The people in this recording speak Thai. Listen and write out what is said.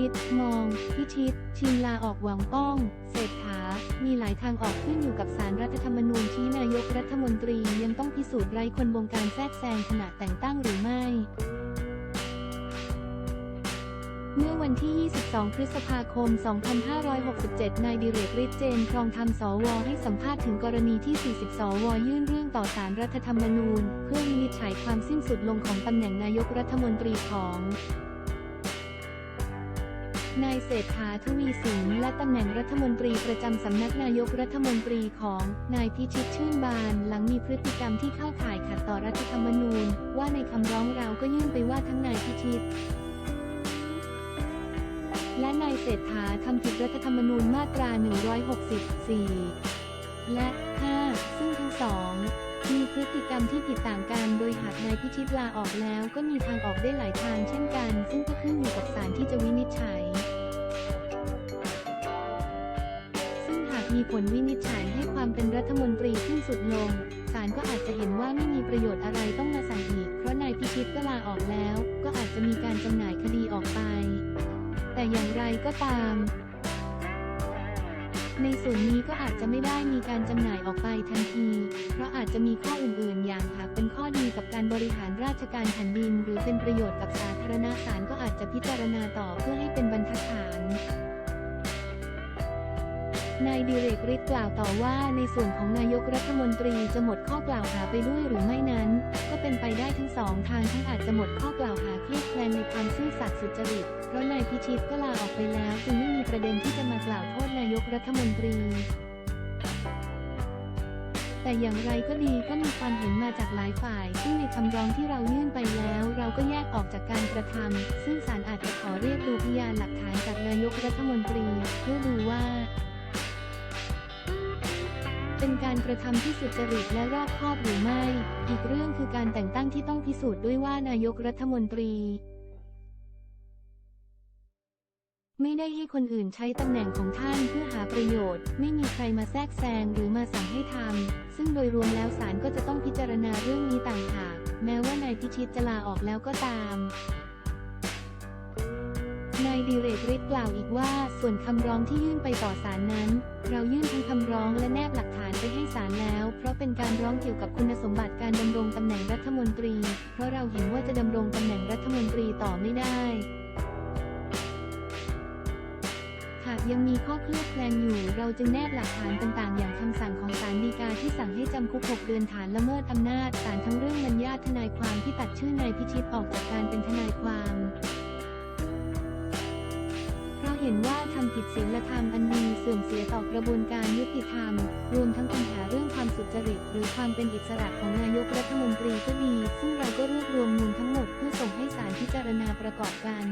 ฤทธิ์มอง พิชิต ชิงลาออกหวังป้อง เศรษฐา มีหลายทางออกขึ้นอยู่กับสารรัฐธรรมนูญที่นายกรัฐมนตรียังต้องพิสูจน์ไร้คนบงการแทรกแซงขณะแต่งตั้งหรือไม่เมื่อวันที่ 22 พฤษภาคม 2567 นายดิเรกฤทธิ์เจนครองธรรมสว ให้สัมภาษณ์ถึงกรณีที่ 40 สว ยื่นเรื่องต่อสารรัฐธรรมนูญ เพื่อวินิจฉัยความสิ้นสุดลงของตำแหน่งนายกรัฐมนตรีของ นายเศรษฐาทวีสินและตำแหน่งรัฐมนตรีประจำสำนักนายกรัฐมนตรีของนายพิชิตชื่นบาน หลังมีพฤติกรรมที่เข้าข่ายขัดต่อรัฐธรรมนูญ ว่าในคำร้องเราก็ยื่นไปว่าทั้งนายพิชิตและนายเศรษฐาทำผิดรัฐธรรมนูญมาตรา 164 และ 5 ซึ่งทั้งสอง มีพฤติกรรมที่ผิดต่างกัน โดยหากนายพิชิตลาออกแล้วก็มีทางออกได้หลายทางเช่นกัน ซึ่งก็ขึ้นอยู่กับศาลที่จะวินิจฉัย ซึ่งหากมีผลวินิจฉัยให้ความเป็นรัฐมนตรีสิ้นสุดลง ศาลก็อาจจะเห็นว่าไม่มีประโยชน์อะไรต้องมาสั่งอีก เพราะนายพิชิตก็ลาออกแล้ว ก็อาจจะมีการจำหน่ายคดีออกไป แต่อย่างไรก็ตาม ในส่วนนี้ก็อาจจะไม่ได้มีการจำหน่ายออกไปทันที เพราะอาจจะมีข้ออื่นๆ อย่างหากเป็นข้อดีกับการบริหารราชการแผ่นดิน หรือเป็นประโยชน์กับสาธารณศาลก็อาจจะพิจารณาต่อเพื่อให้เป็นบรรทัดฐาน นายดิเรกฤทธิ์กล่าวต่อว่าในส่วนของนายกรัฐมนตรีจะหมดข้อกล่าวหาไปด้วยหรือไม่นั้น ก็เป็นไปได้ทั้งสองทางทั้งอาจจะหมดข้อกล่าวหาเครียดแคลงในความซื่อสัตย์สุจริต เพราะนายพิชิตก็ลาออกไปแล้วจึงไม่มีประเด็นที่จะมากล่าวโทษนายกรัฐมนตรีแต่อย่างไรก็ดีก็มีความเห็นมาจากหลายฝ่าย ซึ่งในคำร้องที่เรายื่นไปแล้ว เราก็แยกออกจากการกระทำซึ่งศาลอาจจะขอเรียกดูพยานหลักฐานจากนายกรัฐมนตรี เพื่อดูว่า เป็นการกระทำที่สุจริตและรอบคอบหรือไม่ อีกเรื่องคือการแต่งตั้งที่ต้องพิสูจน์ด้วยว่านายกรัฐมนตรี ไม่ได้ให้คนอื่นใช้ตำแหน่งของท่านเพื่อหาประโยชน์ ไม่มีใครมาแทรกแซงหรือมาสั่งให้ทำซึ่งโดยรวมแล้วศาลก็จะต้องพิจารณาเรื่องนี้ต่างหาก แม้ว่านายพิชิตจะลาออกแล้วก็ตามนายดิเรกฤทธิ์กล่าวอีกว่า ส่วนคำร้องที่ยื่นไปต่อศาลนั้น เรายื่นทั้งคำร้องและแนบหลักฐานไปให้ศาลแล้ว เพราะเป็นการร้องเกี่ยวกับคุณสมบัติการดำรงตำแหน่งรัฐมนตรี เพราะเราเห็นว่าจะดำรงตำแหน่งรัฐมนตรีต่อไม่ได้หากยังมีข้อเคลือบแคลงอยู่ เราจึงแนบหลักฐานต่างๆ อย่างคำสั่งของศาลฎีกาที่สั่งให้จำคุก 6 เดือนฐานละเมิดอำนาจศาลทั้งเรื่องมัญญาททนายความที่ตัดชื่อนายพิชิตออกจากการเป็นทนายความ ห็นว่าทำผิดศีลธรรมอันมีเสื่อมเสียต่อกระบวนการยุติธรรม รวมทั้งปัญหาเรื่องความสุจริต หรือความเป็นอิสระของนายกรัฐมนตรีก็ดี ซึ่งเราก็รวบรวมมูลทั้งหมดเพื่อส่งให้ศาลพิจารณาประกอบกัน